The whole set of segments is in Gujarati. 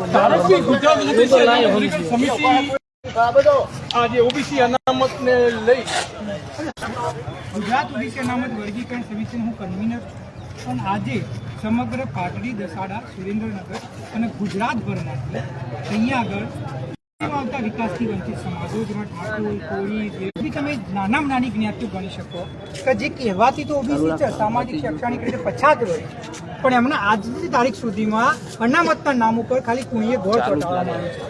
ગુજરાત ઓબીસી અનામતને લઈ ગુજરાત ઓબીસી અનામત વર્ગીકરણ સમિતિનો હું કન્વીનર પણ આજે સમગ્ર પાટડી દસાડા સુરેન્દ્રનગર અને ગુજરાતભરમાંથી અહીંયા આગળ આવતા વિકાસથી વંચિત સમાજો? જેમાં ઠાકોર કોળી દેવડી તમે નાનામાં નાની જ્ઞાતિઓ ગણી શકો. કે જે કહેવાતી તો ઓબીસી છે સામાજિક શૈક્ષણિક રીતે પછાત હોય પણ એમના આજની તારીખ સુધીમાં અનામતના નામ ઉપર ખાલી કુણીએ ગોળ ચોંટાડવામાં આવ્યું છે.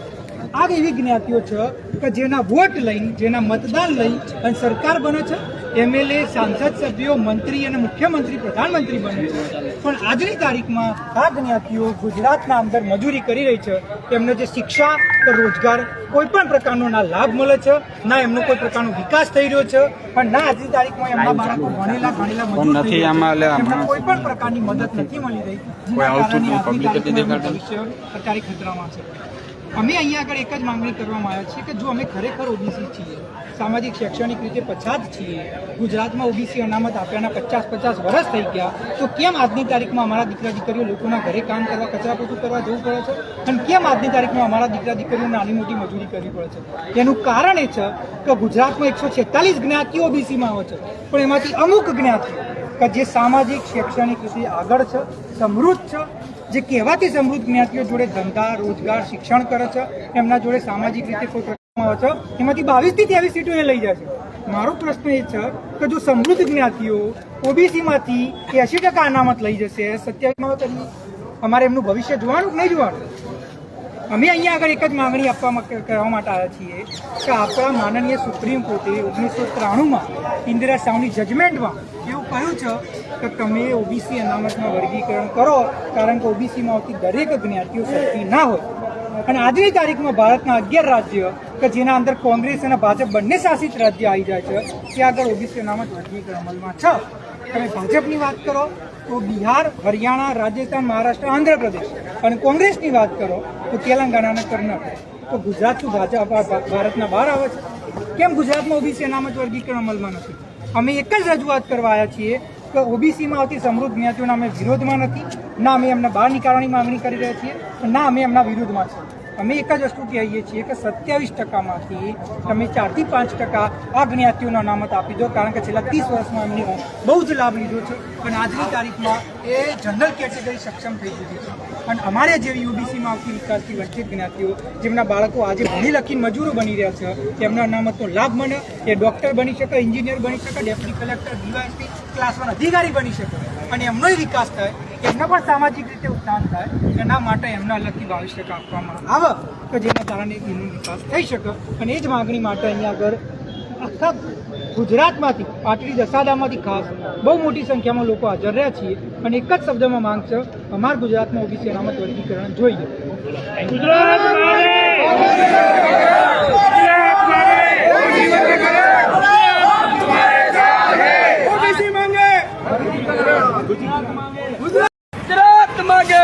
આ એવી જ્ઞાતિઓ છે કે જેના વોટ લઈને જેના મતદાન લઈ અને સરકાર બને છે? એમએલએ સાંસદ સભ્યો મંત્રી અને મુખ્યમંત્રી પ્રધાનમંત્રી બને છે. પણ આજની તારીખમાં આ જ્ઞાતિઓ ગુજરાતના અંદર મજૂરી કરી રહી છે. એમને જે શિક્ષા કે રોજગાર કોઈ પણ પ્રકારનો ના લાભ મળે છે ના એમનો કોઈ પ્રકારનો વિકાસ થઈ રહ્યો છે પણ ના આજની તારીખમાં એમના બાળકો ભણેલા ભણેલા મજૂર થઈ નથી. એમને કોઈ પણ પ્રકારની મદદ નથી મળી રહી. જેના કારણે આજની public જ નથી તારીખમાં ભવિષ્ય અત્યારે ખતરામાં છે. અમે અહીંયા આગળ એક જ માંગણી કરવામાં આવ્યા છીએ કે જો અમે ખરેખર ઓબીસી છીએ, સામાજિક, શૈક્ષણિક રીતે પછાત છીએ, ગુજરાતમાં ઓબીસી અનામત આપ્યાના પચાસ પચાસ વર્ષ થઈ ગયા, તો કેમ આજની તારીખમાં અમારા દીકરા દીકરીઓ લોકોના ઘરે કામ કરવા, કચરા પોતું કરવા જવું પડે છે? અને કેમ આજની તારીખમાં અમારા દીકરા દીકરીઓ નાની મોટી મજૂરી કરવી પડે છે? એનું કારણ એ છે કે ગુજરાતમાં એકસો છેતાલીસ જ્ઞાતિઓ ઓબીસીમાં આવે છે, પણ એમાંથી અમુક જ્ઞાતિઓ કે જે સામાજિક, શૈક્ષણિક રીતે આગળ છે, સમૃદ્ધ છે જે કહેવાતી સમૃદ્ધ જ્ઞાતિઓ જોડે ધંધા, રોજગાર, શિક્ષણ કરે છે, એમના જોડે સામાજિક રીતે કોઈ પ્રકારમાં છે, એમાંથી બાવીસથી ત્રેવીસ સીટો એ લઈ જશે મારો પ્રશ્ન એ છે કે જો સમૃદ્ધ જ્ઞાતિઓ ઓબીસીમાંથી એસી ટકા અનામત લઈ જશે, સત્યાવીસમાં અમારે એમનું ભવિષ્ય જોવાનું કે નહીં જોવાનું? અમે અહીંયા આગળ એક જ માંગણી આપવા કહેવા માટે આવ્યા છીએ કે આપણા માનનીય સુપ્રીમ કોર્ટે ઓગણીસો ત્રાણુંમાં ઇન્દિરા સાવની જજમેન્ટમાં એવું કહ્યું છે કે તમે ઓબીસી અનામતમાં વર્ગીકરણ કરો કારણ કે ઓબીસીમાં આવતી દરેક જ્ઞાતિઓ શક્તિ ના હોય. અને આજની તારીખમાં ભારતના અગિયાર રાજ્ય કે જેના અંદર કોંગ્રેસ અને ભાજપ બંને શાસિત રાજ્ય આવી જાય છે, ત્યાં આગળ ઓબીસી અનામત વર્ગીકરણ અમલમાં છે. તમે ભાજપની વાત કરો તો બિહાર, હરિયાણા, રાજસ્થાન, મહારાષ્ટ્ર, આંધ્રપ્રદેશ. અને કોંગ્રેસની વાત કરો તો તેલંગાણા અને કર્ણાટક. તો ગુજરાત શું ભાજપ ભારતના બહાર આવે છે? કેમ ગુજરાતમાં ઓબીસી અનામત વર્ગીકરણ અમલમાં નથી? અમે એક જ રજૂઆત કરવા આવ્યા છીએ કે ઓબીસીમાં આવતી સમૃદ્ધ જ્ઞાતિઓના અમે વિરોધમાં નથી. ના, અમે એમને બહાર નીકાળવાની માંગણી કરી રહ્યા છીએ. ના, અમે એમના વિરુદ્ધમાં છીએ. અમે એક જ વસ્તુ કહીએ છીએ કે સત્યાવીસ ટકામાંથી તમે ચારથી પાંચ ટકા આ જ્ઞાતિઓનો અનામત આપી દો, કારણ કે છેલ્લા ત્રીસ વર્ષમાં એમને બહુ જ લાભ લીધો છે. અને આજની તારીખમાં એ જનરલ કેટેગરી સક્ષમ થઈ ચૂકી છે. અને અમારે જેવી યુબીસીમાં આવતી વિકાસથી વંચિત જ્ઞાતિઓ, જેમના બાળકો આજે ભણી લખીને મજૂરો બની રહ્યા છે, તેમના અનામતનો લાભ મળે, એ ડૉક્ટર બની શકે, એન્જિનિયર બની શકે, deputy collector DYSP class one અધિકારી બની શકે. અને એમનોય વિકાસ થાય એમનો પણ સામાજિક રીતે ઉત્થાન થાય એના માટે એમના અલગથી બાવીસ ટકા આપવામાં આવે કે જેના કારણે એનો વિકાસ થઈ શકે. અને એ જ માગણી માટે અહીંયા આગળ આખા ગુજરાતમાંથી પાટડી દસાડામાંથી ખાસ બહુ મોટી સંખ્યામાં લોકો હાજર રહ્યા છીએ. અને એક જ શબ્દમાં માંગ છે અમારા ગુજરાતમાં ઓબીસી અનામત વર્ગીકરણ જોઈએ. ઓબીસી માંગે ગુજરાત માંગે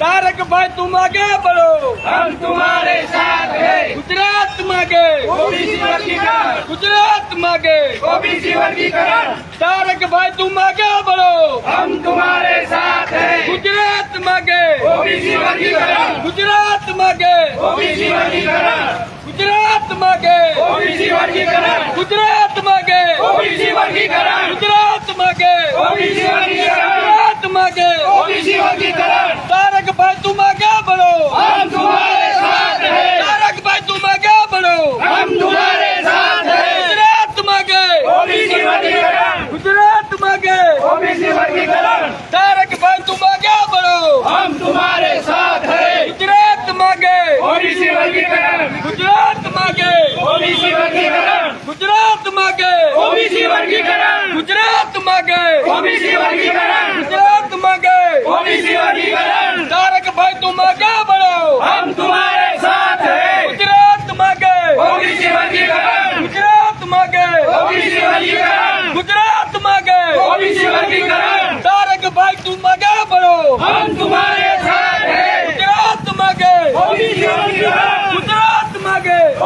તારક ભાઈ તું માગે બોલો હમ તુમ્હારે સાથ હૈ ગુજરાત માગે ઓબીસી વર્ગીકરણ ગુજરાત માગે ઓબીસી વર્ગીકરણ તારક ભાઈ તું માગે બોલો હમ તુમ્હારે સાથ હૈ ગુજરાત માગે ઓબીસી વર્ગીકરણ ગુજરાત માગે ઓબીસી વર્ગીકરણ ગુજરાત માગે ઓબીસી વર્ગીકરણ ગુજરાત માગે ઓબીસી વર્ગીકરણ ગુજરાત માગે ઓબીસી વર્ગીકરણ ગુજરાત માગે ઓબીસી વર્ગીકરણ તારક ભાઈ તું માગે બનો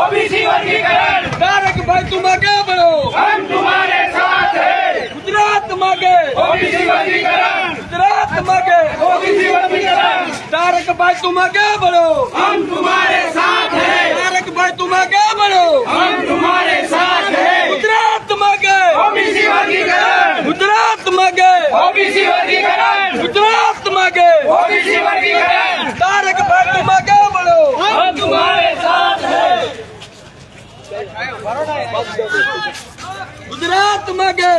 ओबीसी वर्गीकरण तारक भाई तुम आगे बढ़ो हम तुम्हारे साथ हैं गुजरात मांगे ओबीसी वर्गीकरण गुजरात मांगे ओबीसी वर्गीकरण तारक भाई तुम आगे बढ़ो हम तुम्हारे साथ ગુજરાત માંગે.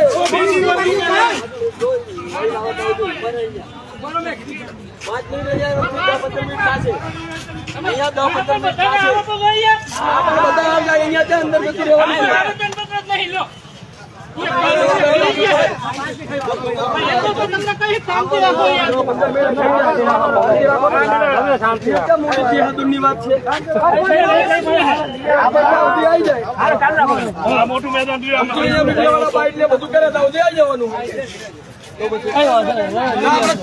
પાંચ મિનિટ અહીંયા અંદર જતી રહેવાનું મોટું મેદાન બધું કરે તો આવી જવાનું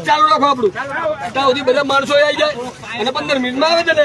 ચાલુ રાખો આપણું ત્યાં સુધી બધા માણસો આવી જાય અને પંદર મિનિટમાં આવે છે ને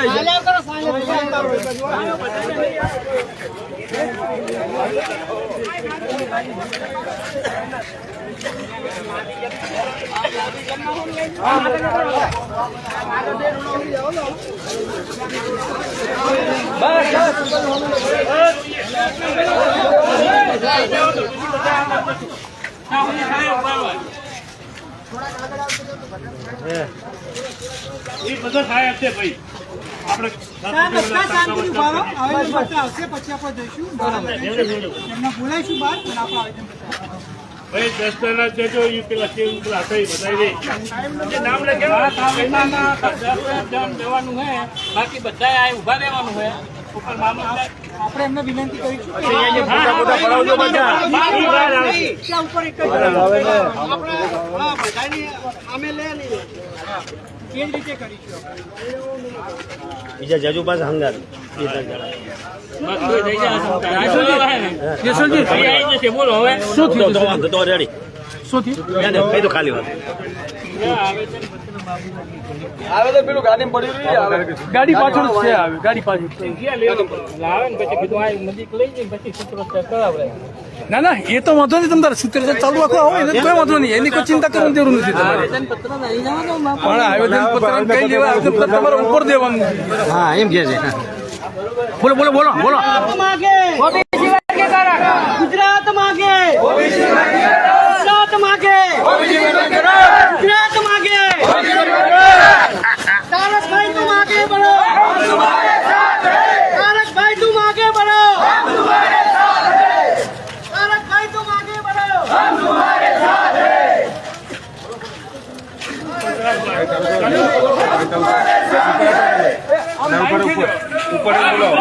એ બધો થાય છે ભાઈ. ભાઈ દસ્તાના છે એ પેલા કેવું પેલા હતા એ નામ લખે જવાનું હે બાકી બધા આ ઊભા રહેવાનું હે ઉપર આપણે એમને વિનંતી કરીશું ઈ બહાર આવે. ત્યાં ઉપર એક જ એ જ રીતે કરીશું બીજા જજુ પાસે હંગાર બોલો હવે. તો રેડી શું થયું? ખાલી વાત. આવે તો પેલું ગાડી પડી રહી આવે ગાડી પાછળ છે આવે ગાડી પાછળ લાવે ને પછી કીધું આ નજીક લઈ જઈને પછી સૂત્રો કરાવે ના ના એ તો વાંધો નહીં તમારે સૂત્ર ચાલુ રાખવા હોય એને કોઈ વાંધો નહીં એની કોઈ ચિંતા કરવાની જરૂર નથી તમારે પત્ર પણ આવેદન પત્ર કઈ લેવા આવેદન પત્ર તમારે ઉપર દેવાનું હા એમ કે છે બોલો બોલો બોલો બોલો ગુજરાત માગે ગુજરાત માગે ગુજરાત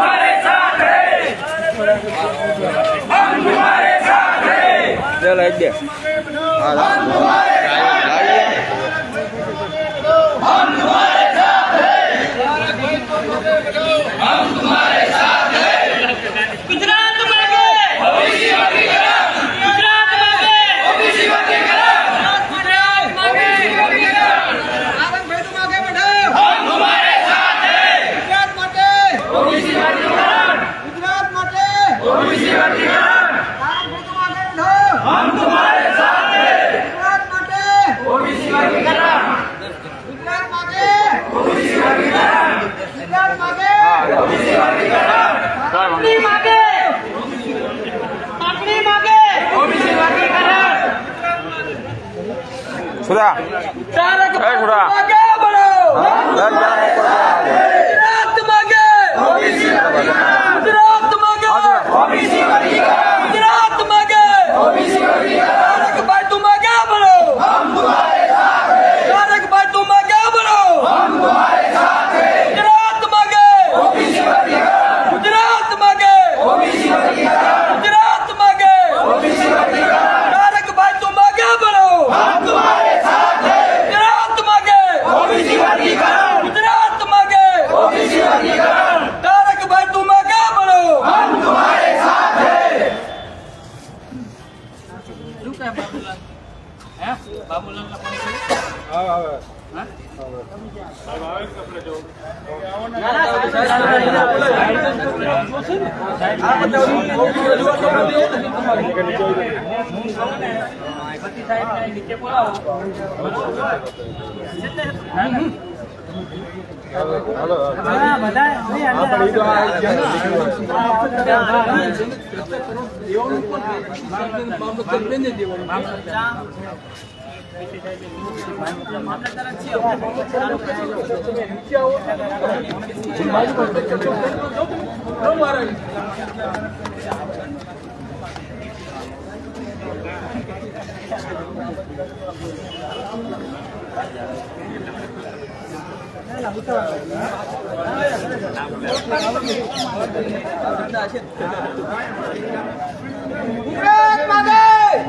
મારા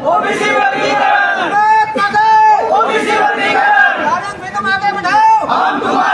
ઓબીસી વર્ગીકરણ! ઓબીસી વર્ગીકરણ! આનંદ મેં તમે આગળ બઢાઓ હમ તુમ્હારે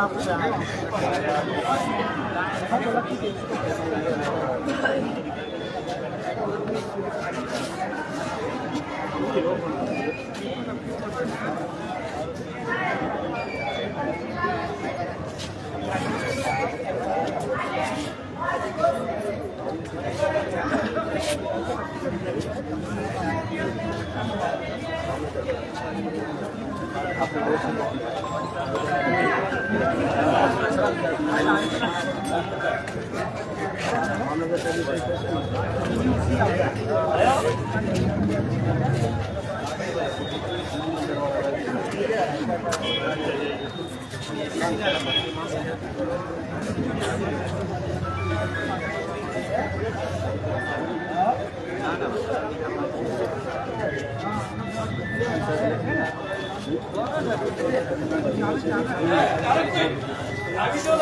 আচ্ছা।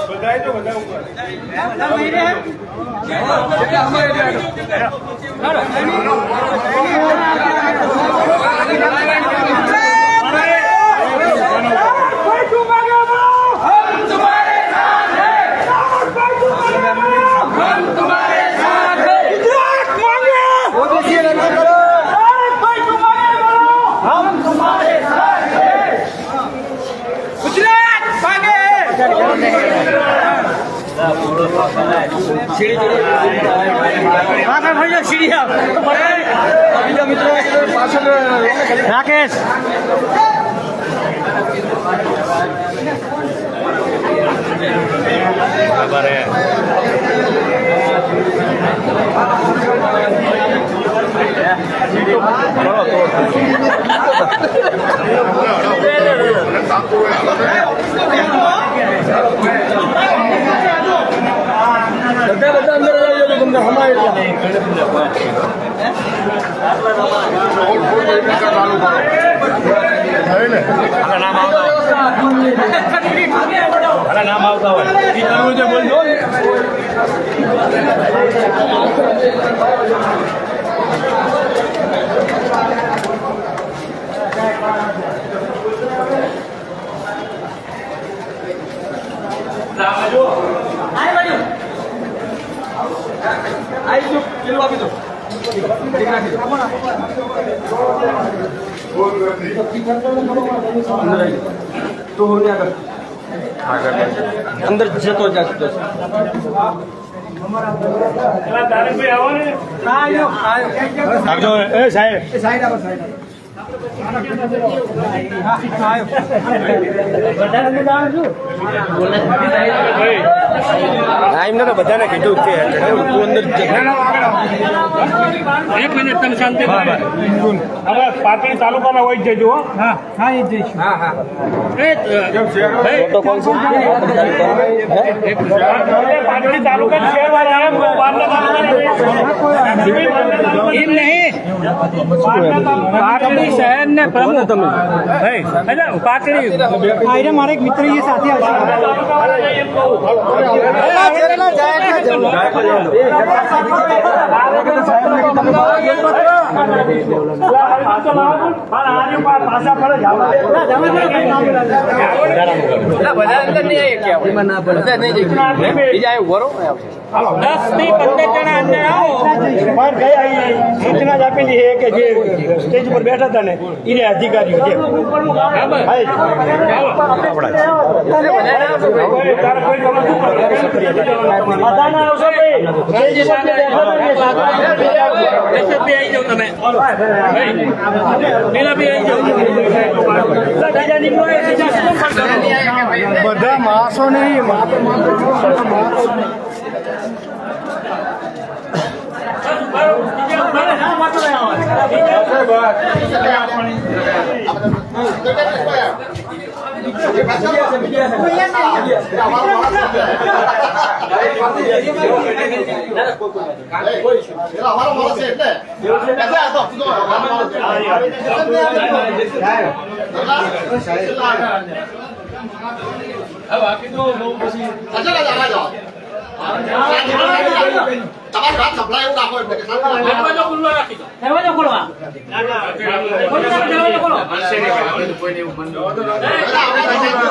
બધાય તો બધા ઉપર અમારે બીજા મિત્રો પાછળ રાકેશ બધા બધા અંદર તમને હમાય નામ આવતા હોય આપી દો અંદર આવી જાઓ. તો હું ત્યાં આગળ. અંદર જતો જતો આવજો એ સાહેબ. આવો સાઈડ એમને તો બધાને કીધું કે છે તું અંદર એક મિનિટ તમે શાંતિ હવે પાટણ તાલુકામાં હોય જ જજો હા. હા એ જ જઈશું. હા હા. પાટડી તાલુકા પાટણ એમ નહીં પાટડી શહેર ને પ્રમુખ તમે પાટડી. આયરે મારા એક મિત્ર એ સાથે આવશે. બરોબર કહું દસથી પંદર જણા અંદર આવો. પણ કઈ સૂચના જ આપેલી છે કે જે સ્ટેજ ઉપર બેઠા હતા ને એને અધિકારીઓ છે. બધા આવશો ભાઈ સ્ટેજ ઉપર જે બેઠા હતા ને, એસએફબી આવી જાઓ તમે પેલા બી આવી જાઓ બીજા નીકળો એ બીજા શું કરો બધા માણસો નહીં અમારો તમારી વાત સંભળાય એવું રાખો એટલે. દરવાજો ખુલ્લો રાખી દરવાજો ખોલવા દરવાજો ખોલો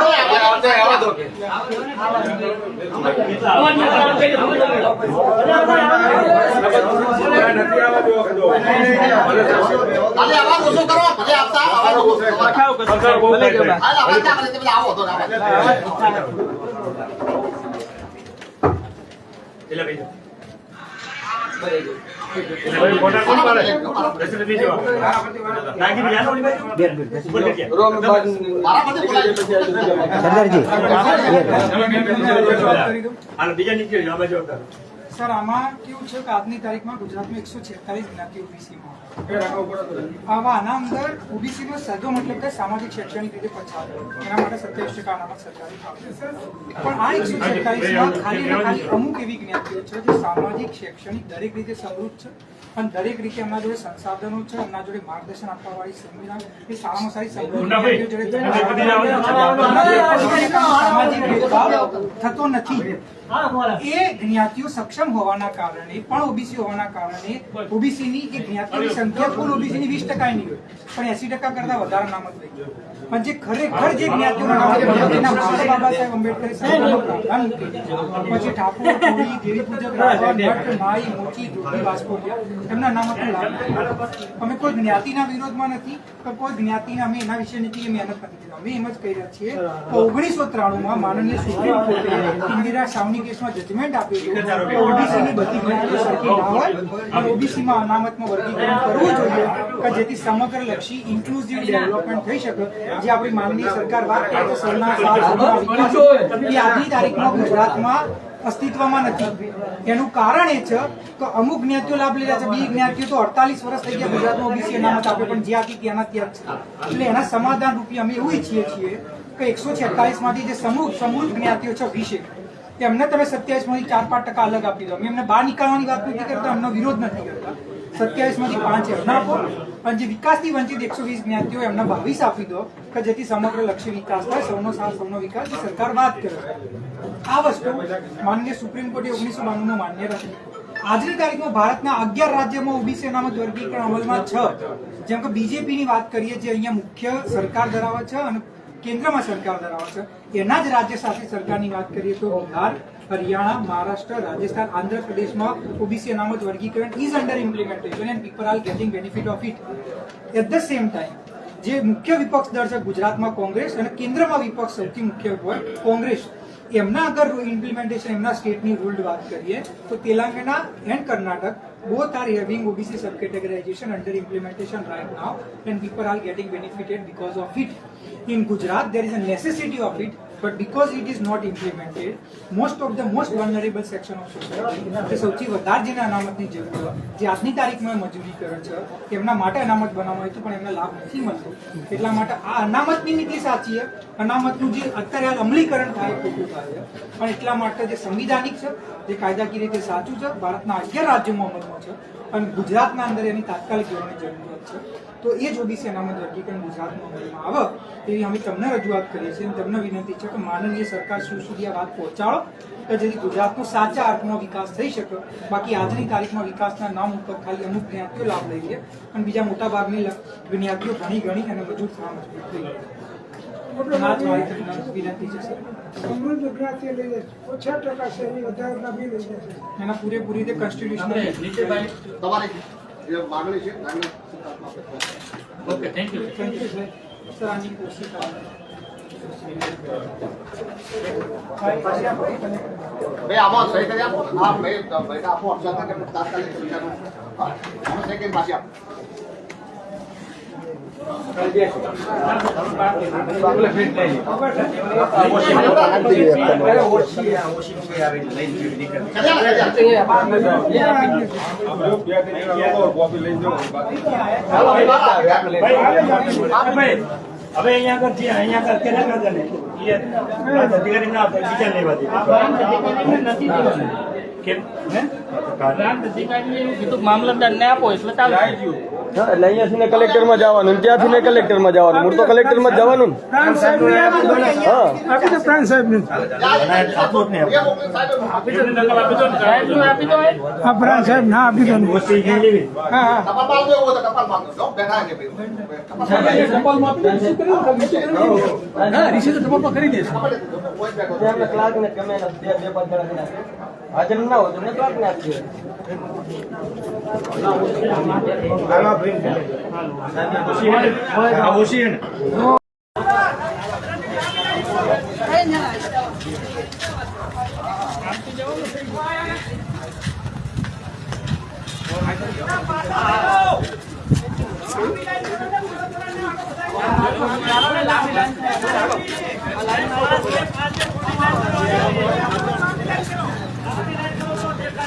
આવા જાઓ, આવા જાઓ. ખાલી આવાજ ઓછો કરો ભલે આપતા આવાજ ઓછો કરો. હાલ આવાજ ના કરે તે માટે બોલાય. સર આમાં કેવું છે કે આજની તારીખમાં ગુજરાતમાં એકસો છેતાલીસ જ્ઞાતિ ઓબીસીમાં આના અંદર ઓબીસીનો સજો મતલબ કે સામાજિક શૈક્ષણિક રીતે પછાત. એના માટે સત્યાવીસ ટકા અનામત સરકારી પણ આ એકસો છેતાલીસમાં ખાલી ને ખાલી અમુક એવી જ્ઞાતિઓ છે જે સામાજિક શૈક્ષણિક દરેક રીતે સમૃદ્ધ છે અને દરેક રીતે એમના જોડે સંસાધનો છે એમના જોડે માર્ગદર્શન આપવા વાળી સંવિધાન એ સારામાં સારી સામાજિક ભેદભાવ થતો નથી. એ જ્ઞાતિઓ સક્ષમ હોવાના કારણે પણ ઓબીસી હોવાના કારણે ઓબીસી ની એ જ્ઞાતિઓની સંખ્યા કુલ ઓબીસી ની વીસ ટકા એની. પણ એસી ટકા કરતા વધારે નામત લઈ ગયો. પણ જે ખરેખર જે આંબેડકરે. પછી ઠાકોર, કોળી દેવી પૂજક ભટ્ટ, માઈ, મોચી એમના લીધો. અમે કોઈ જ્ઞાતિના વિરોધમાં નથી કે કોઈ જ્ઞાતિના, અમે એના વિશે નથી મહેનત નથી અમે એમ જ કહી રહ્યા છીએ કે ઓગણીસો ત્રાણુંમાં માનનીય સુપ્રીમ કોર્ટે ઇન્દિરા સાવની કેસમાં જજમેન્ટ આપ્યું હતું ઓબીસીની બધી જ્ઞાતિઓ સરખી ના હોય ઓબીસીમાં અનામતમાં વર્ગીકરણ કરવું કે જેથી સમગ્ર લક્ષી ઇન્ક્લુઝિવ ડેવલપમેન્ટ થઈ શકે જે આપણી માનનીય સરકાર વાત કરે છે સૌના વિકાસ એ આજની તારીખમાં ગુજરાતમાં અસ્તિત્વમાં નથી. એનું કારણ એ છે કે અમુક જ્ઞાતિઓ લાભ લીધા છે બી જ્ઞાતિઓ તો અડતાલીસ વર્ષ થઈ ગયા ગુજરાતમાં ઓબીસી અનામત આપે પણ જ્યાં હતી ત્યાંના ત્યાં છે. એટલે એના સમાધાન રૂપી અમે એવું ઈચ્છીએ છીએ કે એકસો છેતાલીસમાંથી જે સમૂહ સમૂહ જ્ઞાતિઓ છે વિશે એમને તમે સત્યાવીસમાંથી ચાર પાંચ ટકા અલગ આપી દો. અમે એમને બહાર નીકળવાની વાત નથી કરતા એમનો વિરોધ નથી કરતા. સત્યાવીસમાંથી પાંચ એમને આપો. અને જે વિકાસથી વંચિત એકસો વીસ જ્ઞાતિઓ એમને બાવીસ આપી દો, કે જેથી સમગ્ર લક્ષ્ય વિકાસ થાય, સૌનો સાથ, સૌનો વિકાસ સરકાર વાત કરે. આ વસ્તુ માન્ય સુપ્રીમ કોર્ટે ઓગણીસો બાણુંમાં માન્ય રાખી. આજની તારીખમાં ભારતના અગિયાર રાજ્યમાં ઓબીસી અનામત વર્ગીકરણ અમલમાં છ. જેમ કે બીજેપીની વાત કરીએ, જે અહીંયા મુખ્ય સરકાર ધરાવે છે અને કેન્દ્રમાં સરકાર ધરાવે છે. એના જ રાજ્ય સાથે સરકારની વાત કરીએ તો બિહાર, હરિયાણા, મહારાષ્ટ્ર, રાજસ્થાન, આંધ્રપ્રદેશમાં ઓબીસી અનામત વર્ગીકરણ is under implementation and people are getting benefit of it at the same time જે મુખ્ય વિપક્ષ દળ છે ગુજરાતમાં કોંગ્રેસ અને કેન્દ્રમાં વિપક્ષ સૌથી મુખ્ય હોય કોંગ્રેસ એમના અગર ઇમ્પ્લિમેન્ટેશન એમના સ્ટેટની રૂલ્ડ વાત કરીએ તો Telangana and Karnataka both are having OBC subcategorization under implementation right now and people are getting benefited because of it. In Gujarat, there is a necessity of it, but because it is not implemented most of the most vulnerable section of society જે સૌથી વધારે જેને અનામતની જરૂર જે આજની તારીખમાં મજૂરી કરે છે, એમના માટે અનામત બનાવવા હોય તો પણ એમને લાભ નથી મળતો. એટલા માટે આ અનામતની નીતિ સાચી છે. અનામતનું જે અત્યારે હાલ અમલીકરણ થાય ખોટું થાય પણ એટલા માટે જે સંવિધાનિક છે, જે કાયદાકીય રીતે સાચું છે, ભારતના અગિયાર રાજ્યોમાં અમલમાં છે. અને ગુજરાતના અંદર એની તાત્કાલિક જોવાની જરૂરિયાત છે. તો એ જ ઓબીસી અનામત વર્ગીકરણ ગુજરાતમાં અમલમાં આવે એવી અમે તમને રજૂઆત કરીએ છીએ અને તમને વિનંતી છે કે માનનીય સરકાર શું સુધી આ વાત પહોંચાડો કે જેથી ગુજરાતનો સાચા અર્થમાં વિકાસ થઈ શકે. બાકી આજની તારીખમાં વિકાસના નામ ઉપર ખાલી અમુક જ્ઞાતિઓ લાભ લઈ લે અને બીજા મોટાભાગની જ્ઞાતિઓ ઘણી ઘણી અને મજબૂત થવા મજબૂત થઈ ગઈ એની છે. પૂરેપૂરી રીતે કોન્સ્ટિટ્યુશનલ તમારી છે માંગણી આપે. Okay thank you thank you sir sir આની કોશિશ કરો. આમાં સહી કરી આપો. હા ભાઈ બેટા આપો. અક્ષર તાત્કાલિક સ્વીકારો હા આમાં સહી કરી પાછી આપો. ભાઈ હવે અહીંયા આગળ જે અહીંયા આગળ કેના કરે એ અધિકારી ના બીજા લેવા દે નથી આપો એટલે એટલે અહીંયાથી ને કલેક્ટરમાં જવાનું ત્યાંથી ને કલેક્ટરમાં જવાનું. મૂળ તો કલેક્ટરમાં જ જવાનું ને. પ્રાંત સાહેબ ને ને? સાહેબ સાહેબનું આપી દો એ. હા પ્રાંત સાહેબ ના આપી દો વસ્તી અહીં લેવી હા હા ટપાલ માંગજો એવું હોય તો ટપાલ માંગજો જો બેઠા છે ભાઈ ટપાલ હા રિસીવ તો ટપાલમાં કરી દેશે કોઈ બેઠો જે એમને ક્લાર્ક ને ગમે એના બે બે પાંચ જણા ને આપે. હાજર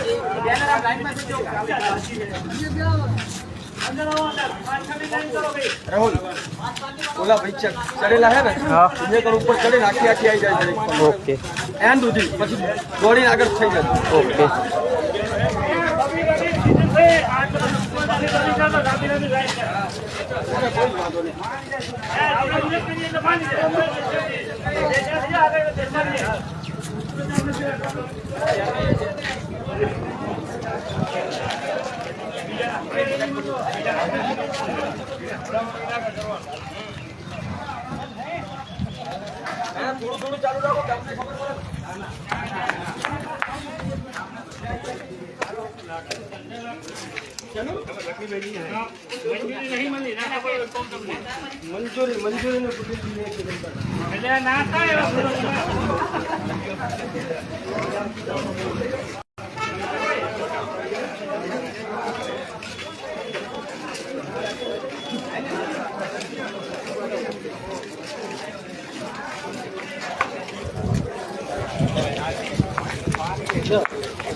ના હોય તો એમને ક્લાર્ક ને આપી ઓછી હે ને રાહુલ ઓલા ભાઈ ચ- ચડેલા હે ને એને કર ઉપર ચડીને આખી આખી આવી જાય છે ઓકે એન્ડ સુધી પછી દોડીને આગળ થઈ જાય ઓકે હા, થોડું થોડું ચાલુ રાખો ગામને ખબર પડે મંજૂરી ના તમને મંજૂરી મંજૂરીનું કુટુંબ એટલે ના થાય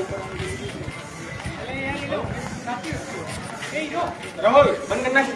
ઉપર રાહુલ બંધ કરી નાખ.